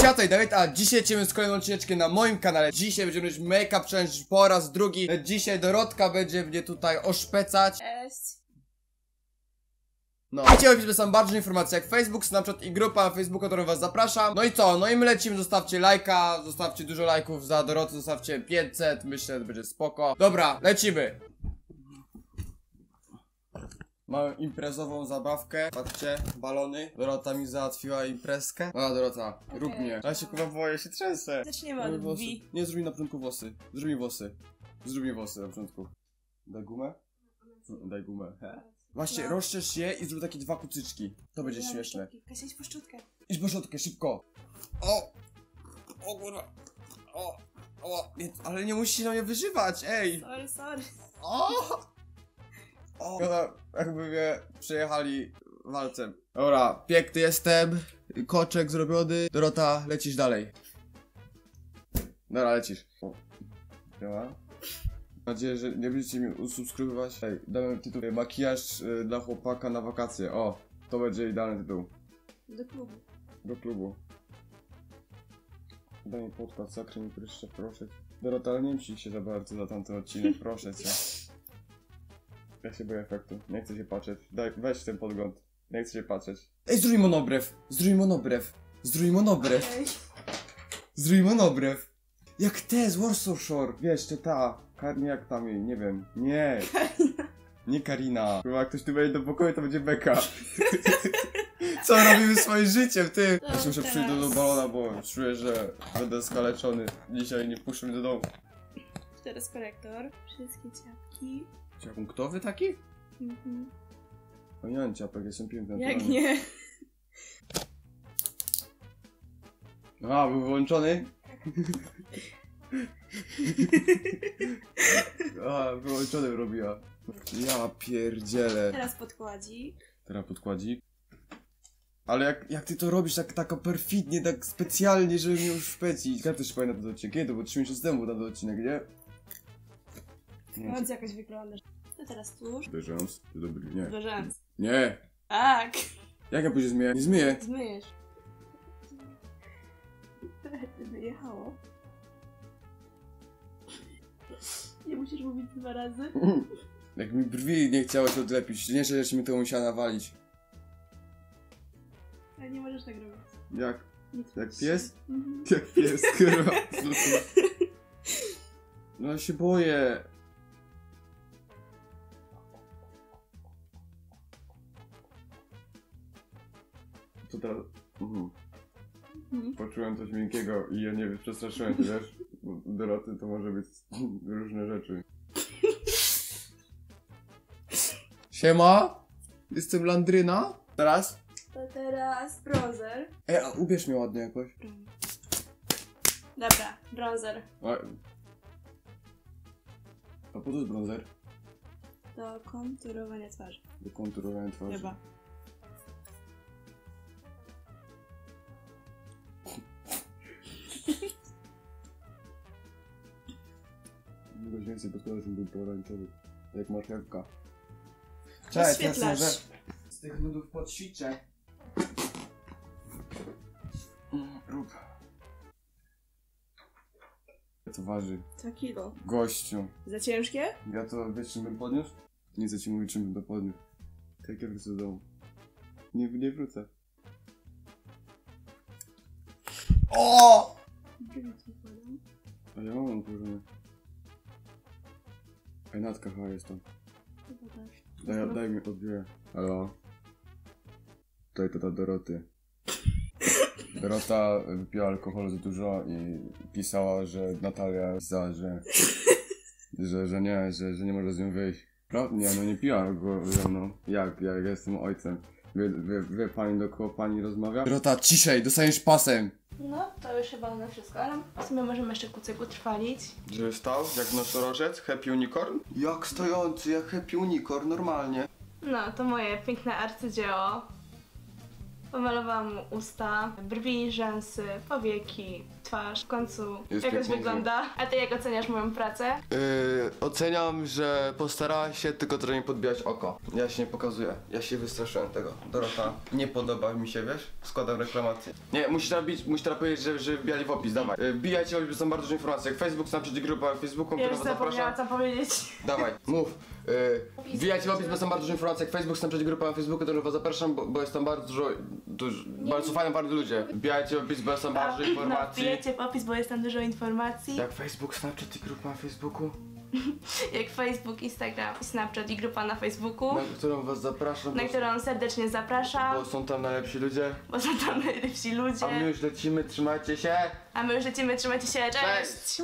Tutaj Dawid, a dzisiaj lecimy z kolejną odcineczkiem na moim kanale. Dzisiaj będziemy robić make-up challenge po raz drugi. Dzisiaj Dorotka będzie mnie tutaj oszpecać. Cześć. No. Opisać są bardzo informacje jak Facebook, Snapchat i grupa na Facebooku, którą was zapraszam. No i co? No i my lecimy, zostawcie lajka, zostawcie dużo lajków za Dorotę, zostawcie 500, myślę, że będzie spoko. Dobra, lecimy. Mamy imprezową zabawkę, patrzcie, balony. Dorota mi załatwiła imprezkę. A Dorota, rób Okej. mnie. Ja się kurwa boję, się trzęsę. Zaczniemy od włosy. Nie, zrób mi na początku włosy. Zrób mi włosy. Zrób mi włosy na początku. Daj gumę? Daj gumę. He. Właśnie, No. rozczesz je i zrób takie dwa kucyczki. To będzie śmieszne. Kasia, idź po szczotkę. Idź po szczotkę, szybko. O! O kurwa. O! O! Nie, ale nie musisz na mnie wyżywać, ej! Sorry, sorry. O! O! Jakby mnie przejechali walcem. Dobra, piękny jestem. Koczek zrobiony. Dorota, lecisz dalej. Dobra, lecisz. O. Działa. Mam nadzieję, że nie będziecie mi usubskrybować. Ej, damy tytuł Makijaż y, dla chłopaka na wakacje. O, to będzie idealny tytuł. Do klubu. Do klubu. Daj mi podkład, zakryj mi pryszcze, proszę. Dorota, ale nie mści się za bardzo za tamten odcinek, proszę cię. Ja się boję efektu, nie chcę się patrzeć. Daj, weź ten podgląd. Nie chcę się patrzeć. Ej, zrój monobrew! Zrój monobrew! Zrój monobrew! Ej, Zrój monobrew! Jak te z Warsaw Shore! Wiesz, czy ta. Kar nie jak tam jej, nie wiem. Nie! Nie Karina. Chyba jak ktoś tu wejdzie do pokoju, to będzie beka. Co robimy swoim życiem, ty? No, Ja muszę przyjść do, do teraz. balona, bo czuję, że będę skaleczony. Dzisiaj nie puszczę mnie do domu. teraz korektor. Wszystkie ciapki. Czy punktowy taki? Mhm. Mam ciapek, jestem piękny. Jak nie? A, był wyłączony? A, wyłączony robiła. Ja pierdzielę. Teraz podkładzi. Teraz podkładzik. Ale jak, jak ty to robisz tak, tak perfidnie, tak specjalnie, żeby mnie już wpecić. Ja też pamiętam ten odcinek. Kiedy to było 3 miesiące temu ten odcinek, nie? Nie. Chodź jakoś wyglądasz. To teraz tuż. Berzans, to dobry, nie. Do rzęs. Nie! Tak. Jak ja później zmyję? Nie zmyję! Zmyjesz. Wyjechało. Nie musisz mówić dwa razy. Jak mi brwi nie chciało się odlepić, nie, że jeszcze mi to musiała nawalić. Ale nie możesz tak robić. Jak? Jak pies? Mhm. Jak pies, kurwa. No ja się boję. Co teraz? Mhm. Mhm. Poczułem coś miękkiego i ja nie wiem, przestraszyłem się, wiesz? Bo Doroty to może być różne rzeczy. Siema! Jestem Landryna. Teraz? To teraz bronzer. Ej, a ubierz mnie ładnie jakoś. Dobra, bronzer. A, a po co jest bronzer? Do konturowania twarzy. Do konturowania twarzy. Chyba. Więcej podkładać, był pomarańczowy. Jak marchewka. Rozświetlacz. z tych nudów podświczę. Mm, Rób. Ja to waży. To kilo. Gościu. Za ciężkie? Ja to wiesz czym bym podniósł? Nie chcę ci mówić czym bym to podniósł. Tak jak wrócę do domu. Nie, nie wrócę. O! A ja mam położone. Ej, Natka chyba jest tam. Chyba tak. Daj, daj mi odbiorę. Halo? Tutaj tata Doroty. Dorota wypiła alkohol za dużo i pisała, że Natalia pisała, że, że, że nie, że, że nie może z nią wyjść. No, nie, no nie piła go ze mną. Jak? Ja, ja jestem ojcem. Wie, wie, wie pani, do kogo pani rozmawia? Dorota, ciszej, dostaniesz pasem. No, to już chyba na wszystko, ale w sumie możemy jeszcze kucyku trwalić. Żeby stał jak nosorożec? Happy Unicorn? Jak stojący, jak Happy Unicorn, normalnie. No, to moje piękne arcydzieło. Pomalowałam mu usta, brwi, rzęsy, powieki, twarz. W końcu Jest jakoś pięknie. wygląda. A ty jak oceniasz moją pracę? Yy, oceniam, że postarała się tylko trochę nie podbijać oko. Ja się nie pokazuję. Ja się wystraszyłem tego. Dorota, nie podoba mi się, wiesz? Składam reklamację. Nie, musisz teraz, bić, musisz teraz powiedzieć, że, że wbijali w opis, dawaj. Yy, opis, bo są bardzo dużo informacji. Jak Facebook, Snapchat, grupa Facebooku, Ja która już was zapomniałam zaprasza. co powiedzieć. Dawaj, mów. Yy, wbijajcie w opis, bo są bardzo dużo informacji. Jak Facebook, Snapchat, grupa na Facebooku, to was zapraszam, bo, bo jest tam bardzo dużo, dużo bardzo fajne, bardzo ludzie. Wbijajcie w opis, bo są bardzo dużo No, informacji. wbijecie w opis, bo jest tam dużo informacji. Jak Facebook, Snapchat i grupa na Facebooku, Jak Facebook, Instagram, Snapchat i grupa na Facebooku. na którą was zapraszam. Na którą serdecznie zapraszam, Bo są tam najlepsi ludzie. bo są tam najlepsi ludzie. A my już lecimy, trzymajcie się. A my już lecimy, trzymajcie się, cześć! Cześć.